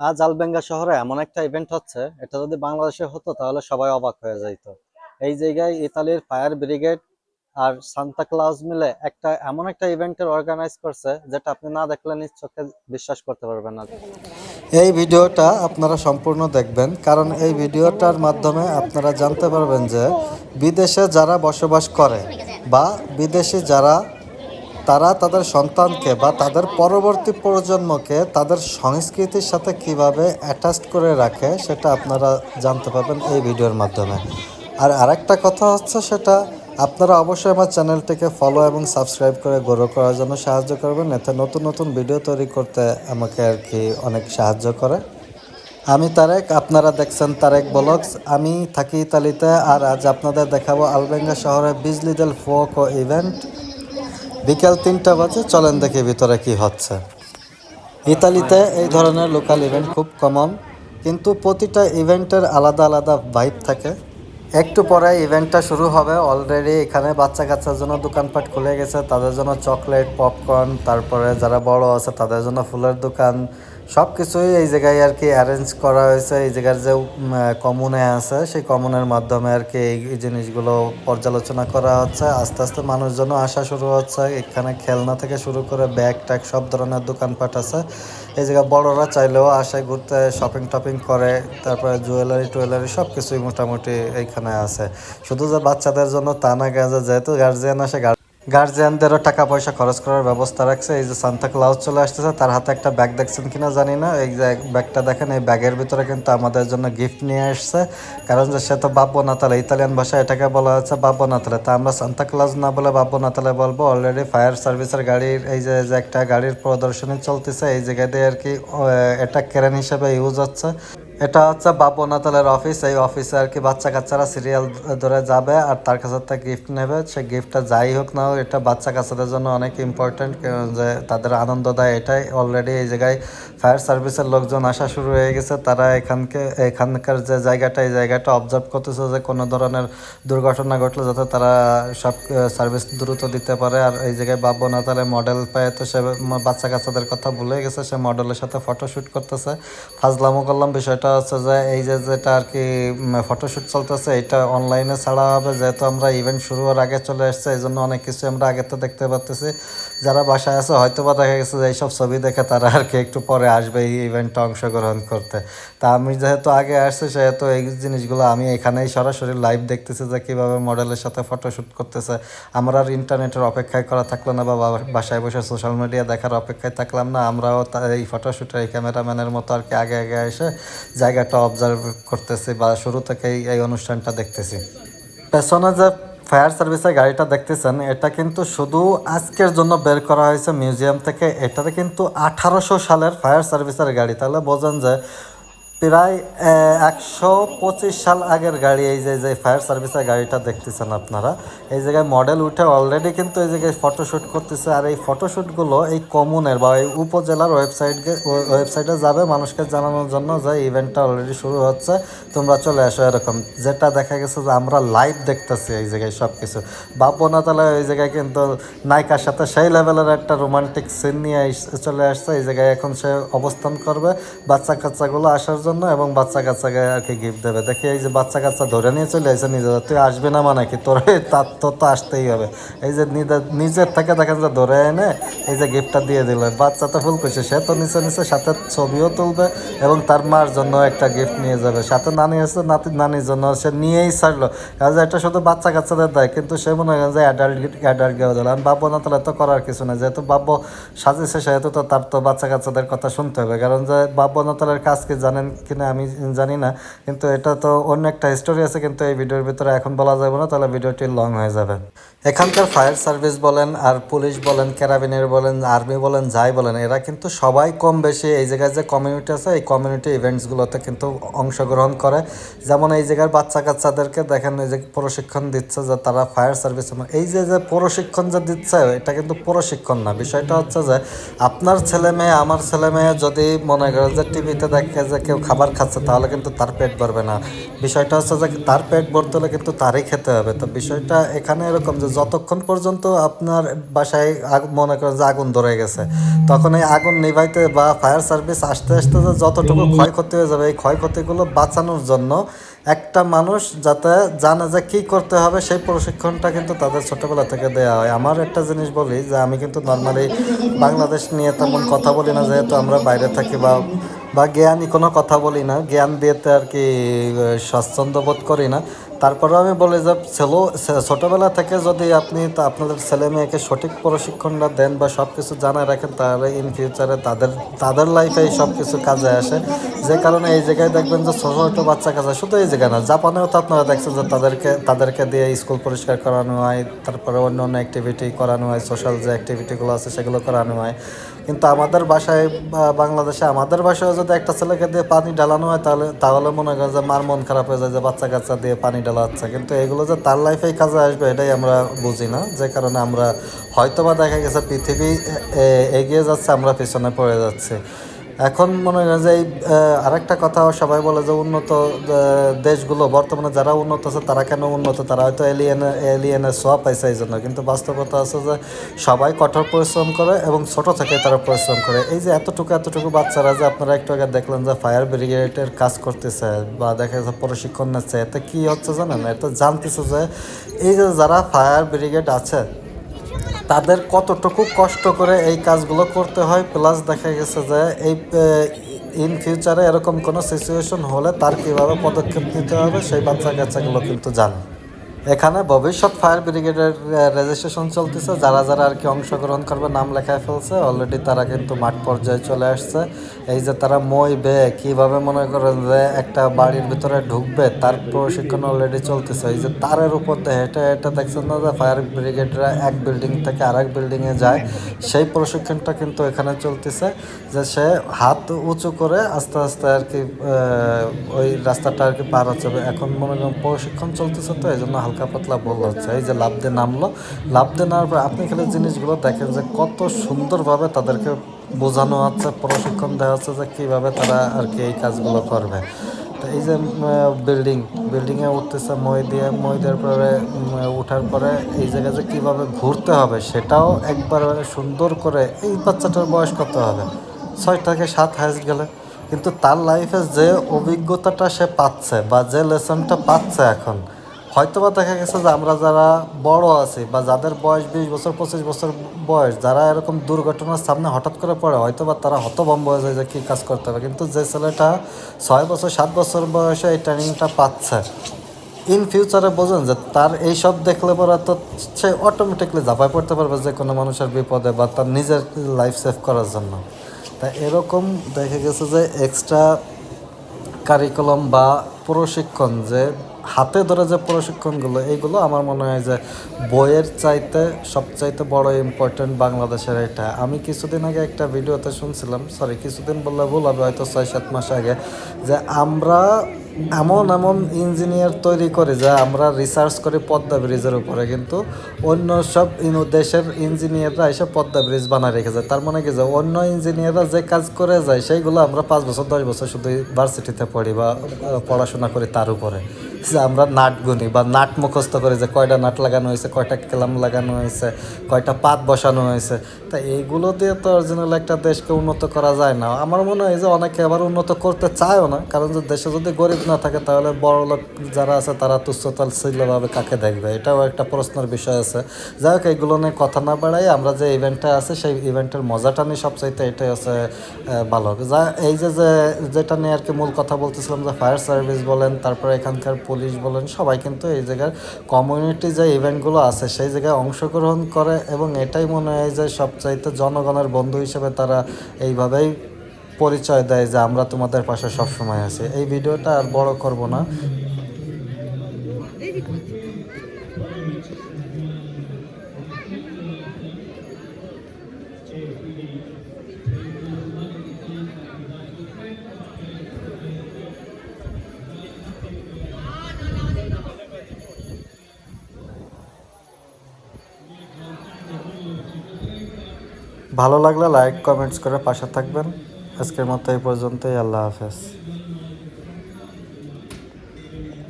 আজ আলবেঙ্গা শহরে এমন একটা ইভেন্ট হচ্ছে, এটা যদি বাংলাদেশে হতো তাহলে সবাই অবাক হয়ে যাইত। এই জায়গায় ইতালির ফায়ার ব্রিগেড আর সান্তা ক্লাউজ মিলে একটা, এমন একটা ইভেন্টের অর্গানাইজ করছে, যেটা আপনি না দেখলে নিজ চোখে বিশ্বাস করতে পারবেন না। এই ভিডিওটা আপনারা সম্পূর্ণ দেখবেন, কারণ এই ভিডিওটার মাধ্যমে আপনারা জানতে পারবেন যে বিদেশে যারা বসবাস করে বা বিদেশি যারা তারা তাদের সন্তানকে বা তাদের পরবর্তী প্রজন্মকে তাদের সংস্কৃতির সাথে কীভাবে অ্যাটাচ করে রাখে সেটা আপনারা জানতে পারবেন এই ভিডিওর মাধ্যমে। আর আরেকটা কথা হচ্ছে সেটা, আপনারা অবশ্যই আমার চ্যানেলটিকে ফলো এবং সাবস্ক্রাইব করে গ্রো করার জন্য সাহায্য করবেন, এতে নতুন নতুন ভিডিও তৈরি করতে আমাকে আর কি অনেক সাহায্য করে। আমি তারেক, আপনারা দেখছেন তারেক ব্লগস। আমি থাকি ইতালিতে আর আজ আপনাদের দেখাবো আলবেঙ্গা শহরে বিজলিদেল ফোক ও ইভেন্ট বিকেল তিনটা বাজে, চলেন দেখে ভিতরে কি হচ্ছে। ইতালিতে এই ধরনের লোকাল ইভেন্ট খুব কমন কিন্তু প্রতিটা ইভেন্টের আলাদা আলাদা ভাইব থাকে। একটু পরে ইভেন্টটা শুরু হবে অলরেডি এখানে বাচ্চা কাচ্চার জন্য দোকানপাট খুলে গেছে, তাদের জন্য চকলেট পপকর্ন তারপরে যারা বড় আছে তাদের জন্য ফুলের দোকান সব কিছুই এই জায়গায় আর কি অ্যারেঞ্জ করা হয়েছে। এই জায়গার যে কমুনে আছে, সেই কমুনের মাধ্যমে আর কি এই জিনিসগুলো পর্যালোচনা করা হচ্ছে। আস্তে আস্তে মানুষজনও আসা শুরু হচ্ছে। এখানে খেলনা থেকে শুরু করে ব্যাগ ট্যাগ সব ধরনের দোকানপাট আছে। এই জায়গায় বড়রা চাইলেও আসে ঘুরতে শপিং টপিং করে, তারপরে জুয়েলারি টুয়েলারি সব কিছুই মোটামুটি এইখানে আছে। শুধু যে বাচ্চাদের জন্য তা না যেহেতু গার্জিয়ান আসে গার্জিয়ানদেরও টাকা পয়সা খরচ করার ব্যবস্থা রাখছে। এই যে সান্তা ক্লাউজ চলে আসতেছে, তার হাতে একটা ব্যাগ দেখছেন কিনা জানি না। এই যে ব্যাগটা দেখেন, এই ব্যাগের ভিতরে কিন্তু আমাদের জন্য গিফট নিয়ে আসছে। কারণ যে সে তো বাব্য নাতালে, ইতালিয়ান ভাষায় এটাকে বলা হচ্ছে বাব্য নাতালে। তা আমরা সান্তা ক্লাউজ না বলে বাব্য নাতালে বলব। অলরেডি ফায়ার সার্ভিসের গাড়ির, এই যে একটা গাড়ির প্রদর্শনী চলতেছে। এই জায়গায় দিয়ে আর কি এটা কেরেন হিসেবে ইউজ হচ্ছে। এটা হচ্ছে বাবু নাতালের অফিস এই অফিসে আর কি বাচ্চা কাচ্চারা সিরিয়াল ধরে যাবে আর তার কাছে একটা গিফট নেবে। সে গিফটটা যাই হোক না হোক, এটা বাচ্চা কাচ্চাদের জন্য অনেক ইম্পর্টেন্ট যে তাদের আনন্দ দেয় এটাই। অলরেডি এই জায়গায় ফায়ার সার্ভিসের লোকজন আসা শুরু হয়ে গেছে। তারা এখানকে, এখানকার যে জায়গাটা, এই জায়গাটা অবজার্ভ করতেছে যে কোনো ধরনের দুর্ঘটনা ঘটলে যাতে তারা সব সার্ভিস দ্রুত দিতে পারে। আর এই জায়গায় বাবু নাতালে মডেল পায় তো সে বাচ্চা কাচ্চাদের কথা ভুলে গেছে। সে মডেলের সাথে ফটোশ্যুট করতেছে। ফাজলামো করলাম বিষয়টা। হচ্ছে যে, এই যে যেটা আর কি ফটোশ্যুট চলতেছে, এটা অনলাইনে ছাড়া হবে। যেহেতু আমরা ইভেন্ট শুরু হওয়ার আগে চলে আসছে, এই জন্য অনেক কিছু আমরা আগে তো দেখতে পাচ্তেছি যারা বাসায় আছে হয়তো বা দেখা গেছে যে এইসব ছবি দেখে তারা আর কি একটু পরে আসবে এই ইভেন্টটা অংশগ্রহণ করতে। তা আমি যেহেতু আগে আসছি, সেহেতু এই জিনিসগুলো আমি এখানেই সরাসরি লাইভ দেখতেছি যে কীভাবে মডেলের সাথে ফটোশ্যুট করতেছে। আমরা আর ইন্টারনেটের অপেক্ষায় করা থাকল না বা বাসায় বসে সোশ্যাল মিডিয়া দেখার অপেক্ষায় থাকলাম না। আমরাও এই ফটোশ্যুটের এই ক্যামেরাম্যানের মতো আর কি আগে আগে এসে জায়গাটা অবজার্ভ করতেছি বা শুরু থেকেই এই অনুষ্ঠানটা দেখতেছি। পেছনে যে ফায়ার সার্ভিসের গাড়িটা দেখতেছেন, এটা কিন্তু শুধু আজকের জন্য বের করা হয়েছে মিউজিয়াম থেকে, এটাতে কিন্তু আঠারোশো সালের ফায়ার সার্ভিসের গাড়ি। তাহলে বোঝেন যে প্রায় একশো পঁচিশ সাল আগের গাড়ি, এই যে যে ফায়ার সার্ভিসের গাড়িটা দেখতেছেন আপনারা, এই জায়গায় মডেল উঠে অলরেডি কিন্তু এই জায়গায় ফটোশ্যুট করতেছে, আর এই ফটোশ্যুটগুলো এই কমুনের বা এই উপজেলার ওয়েবসাইট ওয়েবসাইটে যাবে, মানুষকে জানানোর জন্য যে ইভেন্টটা অলরেডি শুরু হচ্ছে, তোমরা চলে আসো এরকম। যেটা দেখা গেছে যে আমরা লাইভ দেখতেছি এই জায়গায় সব কিছু বাপনা তাহলে এই জায়গায় কিন্তু নায়িকার সাথে সেই লেভেলের একটা রোমান্টিক সিন নিয়ে চলে আসছে, এই জায়গায় এখন সে অবস্থান করবে বাচ্চা কাচ্চাগুলো আসার জন্য এবং বাচ্চা কাচ্চাকে আর কি গিফট দেবে। দেখি এই যে বাচ্চা কাচ্চা ধরে নিয়ে চলে আসে নিজে তুই আসবি না মানে কি? তোর তার, তোর তো আসতেই হবে। এই যে নিজের নিজের থেকে দেখেন যে ধরে এনে এই যে গিফটটা দিয়ে দিল। বাচ্চা তো ফুল খুশি সে তো নিচে নিচে সাথে ছবিও তুলবে এবং তার মার জন্য একটা গিফট নিয়ে যাবে। সাথে নানি আছে, নাতি, নানির জন্য সে নিয়েই ছাড়লো। কাজে এটা শুধু বাচ্চা কাচ্চাদের দেয়, কিন্তু সে মনে হয় যে অ্যাডাল্ট অ্যাডাল্ট গেও দিল আমি বাব্য না তাহলে তো করার কিছু না যেহেতু বাব্য সাজিয়েছে সেহেতু তো তার তো বাচ্চা কাচ্চাদের কথা শুনতে হবে। কারণ যে বাব্য নাতালের কাজ কি জানেন? কিনা আমি জানি না, কিন্তু এটা তো অন্য একটা হিস্টোরি আছে, কিন্তু এই ভিডিওর ভিতরে এখন বলা যাবে না, তাহলে ভিডিওটি লং হয়ে যাবে। এখানকার ফায়ার সার্ভিস বলেন, আর পুলিশ বলেন ক্যারাবিনের বলেন আর্মি বলেন, যাই বলেন, এরা কিন্তু সবাই কম বেশি এই জায়গায় যে কমিউনিটি আছে, এই কমিউনিটি ইভেন্টসগুলোতে কিন্তু অংশগ্রহণ করে। যেমন এই জায়গার বাচ্চা কাচ্চাদেরকে দেখেন, এই যে প্রশিক্ষণ দিচ্ছে যে তারা ফায়ার সার্ভিস এই যে যে প্রশিক্ষণ যে দিচ্ছে, এটা কিন্তু প্রশিক্ষণ না। বিষয়টা হচ্ছে যে, আপনার ছেলে মেয়ে, আমার ছেলে মেয়ে যদি মনে করেন যে টিভিতে দেখে যে কেউ খাবার খাচ্ছে তাহলে কিন্তু তার পেট ভরবে না। বিষয়টা হচ্ছে যে তার পেট ভরতে হলে কিন্তু তারই খেতে হবে। তো বিষয়টা এখানে এরকম যে যতক্ষণ পর্যন্ত আপনার বাসায় মনে করেন যে আগুন ধরে গেছে তখন এই আগুন নিভাইতে বা ফায়ার সার্ভিস আসতে আসতে যে যতটুকু ক্ষয়ক্ষতি হয়ে যাবে এই ক্ষয়ক্ষতিগুলো বাঁচানোর জন্য একটা মানুষ যাতে জানে যে কি করতে হবে সেই প্রশিক্ষণটা কিন্তু তাদের ছোটবেলা থেকে দেওয়া হয়। আমার একটা জিনিস বলি যে আমি কিন্তু নর্মালি বাংলাদেশ নিয়ে তেমন কথা বলি না যেহেতু আমরা বাইরে থাকি বা বা জ্ঞানই কোনো কথা বলি না জ্ঞান দিয়েতে আর কি স্বাচ্ছন্দ্য বোধ করি না। তারপরে আমি বলি যে ছেলে ছোটোবেলা থেকে যদি আপনি আপনাদের ছেলে মেয়েকে সঠিক প্রশিক্ষণটা দেন বা সব কিছু জানায় রাখেন, তাহলে ইন ফিউচারে তাদের তাদের লাইফে সব কিছু কাজে আসে। যে কারণে এই জায়গায় দেখবেন যে ছোটো ছোটো বাচ্চা কাছে শুধু এই জায়গায় না, জাপানেও তো আপনারা দেখছেন যে তাদেরকে তাদেরকে দিয়ে স্কুল পরিষ্কার করানো হয়, তারপরে অন্য অন্য অ্যাক্টিভিটি করানো হয় সোশ্যাল যে অ্যাক্টিভিটিগুলো আছে সেগুলো করানো হয়। কিন্তু আমাদের বাসায় বাংলাদেশে আমাদের বাসায় যদি একটা ছেলেকে দিয়ে পানি ঢালানো হয়, তাহলে তাহলে মনে করেন যে মার মন খারাপ হয়ে যায় যে বাচ্চা কাচ্চা দিয়ে পানি হচ্ছে কিন্তু এগুলো যে তার লাইফেই কাজে আসবে, এটাই আমরা বুঝি না। যে কারণে আমরা হয়তোবা দেখা গেছে পৃথিবী এগিয়ে যাচ্ছে, আমরা পিছনে পড়ে যাচ্ছি। এখন মনে হয় যে আরেকটা কথা সবাই বলে যে উন্নত দেশগুলো, বর্তমানে যারা উন্নত আছে, তারা কেন উন্নত? তারা হয়তো এলিয়েন এলিয়েনের সোয়া পাইছে এই জন্য কিন্তু বাস্তবতা আছে যে সবাই কঠোর পরিশ্রম করে এবং ছোট থেকে তারা পরিশ্রম করে। এই যে এতটুকু এতটুকু বাচ্চারা যে আপনারা একটু আগে দেখলেন যে ফায়ার ব্রিগেডের কাজ করতেছে বা দেখা যাচ্ছে প্রশিক্ষণ নিচ্ছে, এতে কী হচ্ছে জানেন? এতে জানতেছে যে এই যে যারা ফায়ার ব্রিগেড আছে তাদের কতটুকু কষ্ট করে এই কাজগুলো করতে হয় প্লাস দেখা গেছে যে এই ইন ফিউচারে এরকম কোনো সিচুয়েশন হলে তার কীভাবে পদক্ষেপ নিতে হবে, সেই বাচ্চা কাচ্চাগুলো কিন্তু জানে। এখানে ভবিষ্যৎ ফায়ার ব্রিগেডের রেজিস্ট্রেশন চলতেছে। যারা যারা আর কি অংশগ্রহণ করবে, নাম লেখায় ফেলছে। অলরেডি তারা কিন্তু মাঠ পর্যায়ে চলে আসছে। এই যে তারা মই বে, কীভাবে মনে করেন যে একটা বাড়ির ভিতরে ঢুকবে, তার প্রশিক্ষণ অলরেডি চলতেছে। এই যে তারের উপর হেঁটে হেঁটে দেখছেন না যে ফায়ার ব্রিগেডরা এক বিল্ডিং থেকে আরেক বিল্ডিংয়ে যায়? সেই প্রশিক্ষণটা কিন্তু এখানে চলতেছে যে সে হাত উঁচু করে আস্তে আস্তে আর কি ওই রাস্তাটা আর কি পার হচ্ছে। এখন মনে করেন প্রশিক্ষণ চলতেছে তো, এই জন্য হালকা পাতলা বল হচ্ছে, এই যে লাভ দিয়ে নামলো। লাভ দিয়ে নামার পর আপনি খালি জিনিসগুলো দেখেন যে কত সুন্দরভাবে তাদেরকে বোঝানো হচ্ছে প্রশিক্ষণ দেওয়া হচ্ছে যে কীভাবে তারা আর কি এই কাজগুলো করবে। তো এই যে বিল্ডিং বিল্ডিংয়ে উঠতেছে মই দিয়ে, মই দেওয়ার পরে উঠার পরে এই জায়গায় যে কীভাবে ঘুরতে হবে সেটাও একবার সুন্দর করে এই বাচ্চাটার বয়স কত হবে? ছয় থেকে সাত হাইস্ট গেলে। কিন্তু তার লাইফে যে অভিজ্ঞতাটা সে পাচ্ছে বা যে লেসনটা পাচ্ছে এখন হয়তোবা দেখা গেছে যে আমরা যারা বড় আছি বা যাদের বয়স বিশ বছর, পঁচিশ বছর বয়স, যারা এরকম দুর্ঘটনার সামনে হঠাৎ করে পড়ে, হয়তোবা তারা হতভম্ব হয়ে যায় যে কী কাজ করতে হবে। কিন্তু যে ছেলেটা ছয় বছর, সাত বছর বয়সে এই ট্রেনিংটা পাচ্ছে ইন ফিউচারে বোঝেন যে তার এই সব দেখলে পরে তো সে অটোমেটিকলি ঝাঁপায় পড়তে পারবে যে কোনো মানুষের বিপদে বা তার নিজের লাইফ সেভ করার জন্য। তা এরকম দেখা গেছে যে এক্সট্রা কারিকুলাম বা প্রশিক্ষণ যে হাতে ধরে যে প্রশিক্ষণগুলো এইগুলো আমার মনে হয় যে বইয়ের চাইতে সবচাইতে বড় ইম্পর্টেন্ট বাংলাদেশের এটা। আমি কিছুদিন আগে একটা ভিডিওতে শুনছিলাম সরি কিছুদিন বললে ভুল হবে হয়তো ছয় সাত মাস আগে, যে আমরা এমন এমন ইঞ্জিনিয়ার তৈরি করে যা আমরা রিসার্চ করে পদ্মা ব্রিজের উপরে, কিন্তু অন্য সব দেশের ইঞ্জিনিয়াররা এসে পদ্মা ব্রিজ বানায় রেখে যায় তার মানে কি যে অন্য ইঞ্জিনিয়াররা যে কাজ করে যায়, সেইগুলো আমরা পাঁচ বছর, দশ বছর শুধু ভার্সিটিতে পড়ি বা পড়াশোনা করি তার উপরে। যে আমরা নাট গুনি বা নাট মুখস্থ করি যে কয়টা নাট লাগানো হয়েছে, কয়টা কেলাম লাগানো হয়েছে, কয়টা পাত বসানো হয়েছে। তা এইগুলো দিয়ে তো অরিজিনাল একটা দেশকে উন্নত করা যায় না। আমার মনে হয় যে অনেকে আবার উন্নত করতে চায়ও না, কারণ যে দেশে যদি গরিব না থাকে তাহলে বড় লোক যারা আছে তারা তুচ্ছতাল ছিলভাবে কাকে দেখবে? এটাও একটা প্রশ্নের বিষয় আছে। যাই হোক এইগুলো নিয়ে কথা না বাড়াই আমরা যে ইভেন্টটা আছে সেই ইভেন্টের মজাটা নিয়ে সবচাইতে এটাই আছে ভালো। যা, এই যে যেটা নিয়ে আর কি মূল কথা বলতেছিলাম যে ফায়ার সার্ভিস বলেন, তারপরে এখানকার পুলিশ বলেন, সবাই কিন্তু এই জায়গার কমিউনিটি যে ইভেন্টগুলো আছে, সেই জায়গায় অংশগ্রহণ করে এবং এটাই মনে হয় যে সবচাইতে জনগণের বন্ধু হিসেবে তারা এইভাবেই পরিচয় দেয় যে আমরা তোমাদের পাশে সবসময় আছি। এই ভিডিওটা আর বড় করব না। ভালো লাগলে লাইক কমেন্টস করে পাশে থাকবেন। আজকের মতো এই পর্যন্তই আল্লাহ হাফেজ।